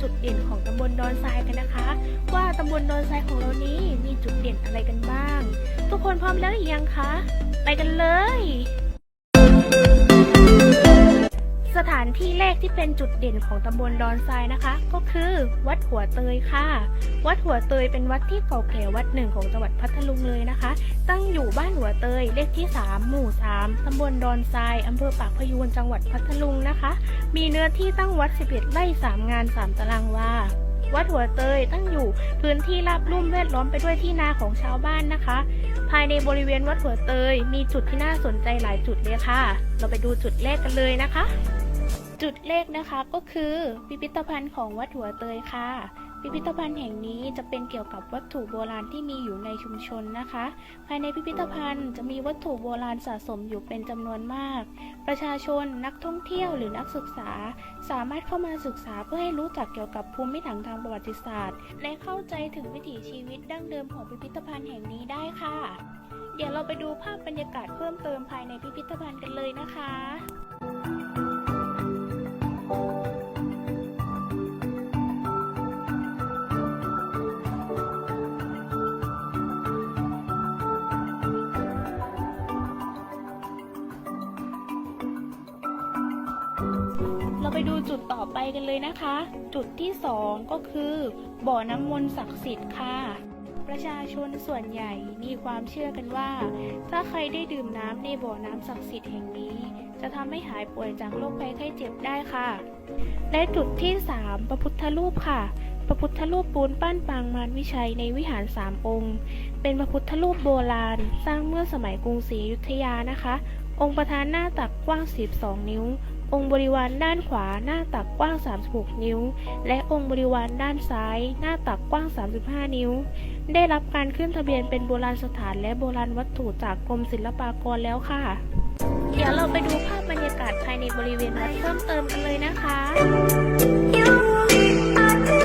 จุดเด่นของตำบลดอนทรายกันนะคะ ว่าตำบลดอนทรายของเรานี้มีจุดเด่นอะไรกันบ้าง ทุกคนพร้อมแล้วหรือยังคะ ไปกันเลย สถานที่แรกที่เป็นจุดเด่นของตำบลดอนทรายนะคะ ก็คือ วัดหัวเตยค่ะ วัดหัวเตยเป็นวัดที่เก่าแก่วัดหนึ่งของจังหวัดพัทลุงเลยนะคะ ตั้งอยู่บ้านหัวเตยเลขที่ 3 หมู่ 3ตำบลดอนทรายอำเภอปากพยูนจังหวัดพัทลุงนะคะ มีเนื้อที่ตั้งวัด 11 ไร่ 3 งาน 3 ตารางวาวัดหัวเตยตั้งอยู่พื้นที่ราบลุ่มแวดล้อมไปด้วยที่นาของชาวบ้านนะคะ ภายในบริเวณวัดหัวเตยมีจุดที่น่าสนใจหลายจุดเลยค่ะ เราไปดูจุดแรกกันเลยนะคะ จุดแรกนะคะก็คือพิพิธภัณฑ์ของวัดหัวเตยค่ะ พิพิธภัณฑ์แห่งนี้จะเป็นเกี่ยวกับวัตถุโบราณที่มีอยู่ในชุมชนนะคะ ภายในพิพิธภัณฑ์จะมีวัตถุโบราณสะสมอยู่เป็นจำนวนมาก ประชาชนนักท่องเที่ยวหรือนักศึกษา สามารถเข้ามาศึกษาเพื่อให้รู้จักเกี่ยวกับภูมิหลังทางประวัติศาสตร์ และเข้าใจถึงวิถีชีวิตดั้งเดิมของพิพิธภัณฑ์แห่งนี้ได้ค่ะ เดี๋ยวเราไปดูภาพบรรยากาศเพิ่มเติมภายในพิพิธภัณฑ์กันเลยนะคะ เราไปดูจุดต่อไปกันเลยนะคะ จุดที่สองก็คือบ่อน้ำมนต์ศักดิ์สิทธิ์ค่ะ ประชาชนส่วนใหญ่มีความเชื่อกันว่า ถ้าใครได้ดื่มน้ำในบ่อน้ำศักดิ์สิทธิ์แห่งนี้ จะทำให้หายป่วยจากโรคภัยไข้เจ็บได้ค่ะ และจุดที่สามพระพุทธรูปค่ะพระพุทธรูปปูนปั้นปางมารวิชัยในวิหารสามองค์ เป็นพระพุทธรูปโบราณ สร้างเมื่อสมัยกรุงศรีอยุธยานะคะ องค์ประธานหน้าตักกว้าง 12 นิ้ว องค์บริวารด้านขวาหน้าตักกว้าง 36 นิ้ว และองค์บริวารด้านซ้าย หน้าตักกว้าง 35 นิ้ว ได้รับการขึ้นทะเบียนเป็นโบราณสถานและโบราณวัตถุจากกรมศิลปากรแล้วค่ะ เดี๋ยวเราไปดูภาพบรรยากาศภายในบริเวณวัดเพิ่มเติมกันเลยนะคะ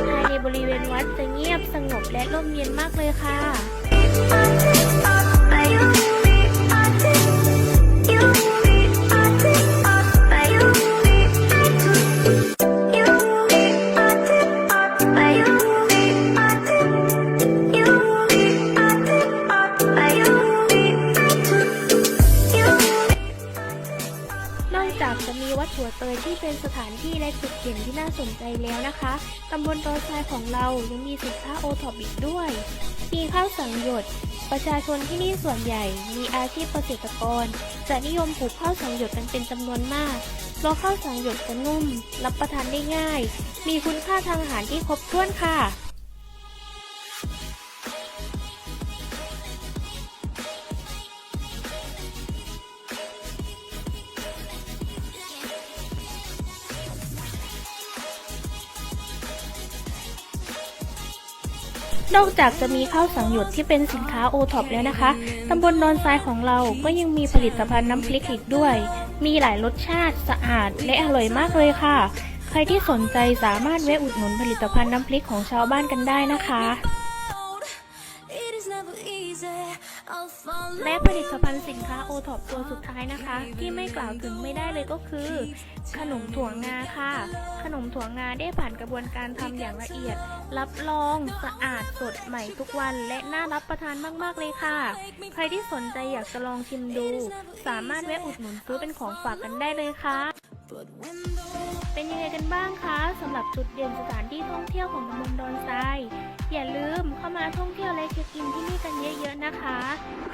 ภายในบริเวณวัดจะเงียบสงบและร่มเย็นมากเลยค่ะ วัดหัวเตยที่เป็นสถานที่และจุดเด่นที่น่าสนใจแล้วนะคะตำบลดอนทรายของเรายังมีสินค้าโอท็อปอีกด้วย มีข้าวสังหยด ประชาชนที่นี่ส่วนใหญ่ มีอาชีพเกษตรกร จะนิยมปลูกข้าวสังหยดกันเป็นจำนวนมากเพราะข้าวสังหยดจะนุ่ม รับประทานได้ง่าย มีคุณค่าทางอาหารที่ครบถ้วนค่ะ นอกจากจะมีข้าวสังหยดที่เป็นสินค้าโอท็อปแล้วนะคะ ตำบลดอนทรายของเราก็ยังมีผลิตภัณฑ์น้ำพริกอีกด้วย มีหลายรสชาติสะอาดและอร่อยมากเลยค่ะ ใครที่สนใจสามารถแวะอุดหนุนผลิตภัณฑ์น้ำพริกของชาวบ้านกันได้นะคะ และผลิตภัณฑ์สินค้าโอท็อปตัวสุดท้ายนะคะ ที่ไม่กล่าวถึงไม่ได้เลยก็คือ ขนมถั่วงาค่ะ ขนมถั่วงาได้ผ่านกระบวนการทำอย่างละเอียด รับรองสะอาดสดใหม่ทุกวันและน่ารับประทานมากๆเลยค่ะ ใครที่สนใจอยากจะลองชิมดู สามารถแวะอุดหนุนซื้อเป็นของฝากกันได้เลยค่ะ เป็นยังไงกันบ้างคะสำหรับจุดเด่นสถานที่ท่องเที่ยวของตำบลดอนทราย อย่าลืมเข้ามาท่องเที่ยวและเช็คอินที่นี่กันเยอะๆนะคะ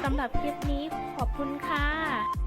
สำหรับคลิปนี้ขอบคุณค่ะ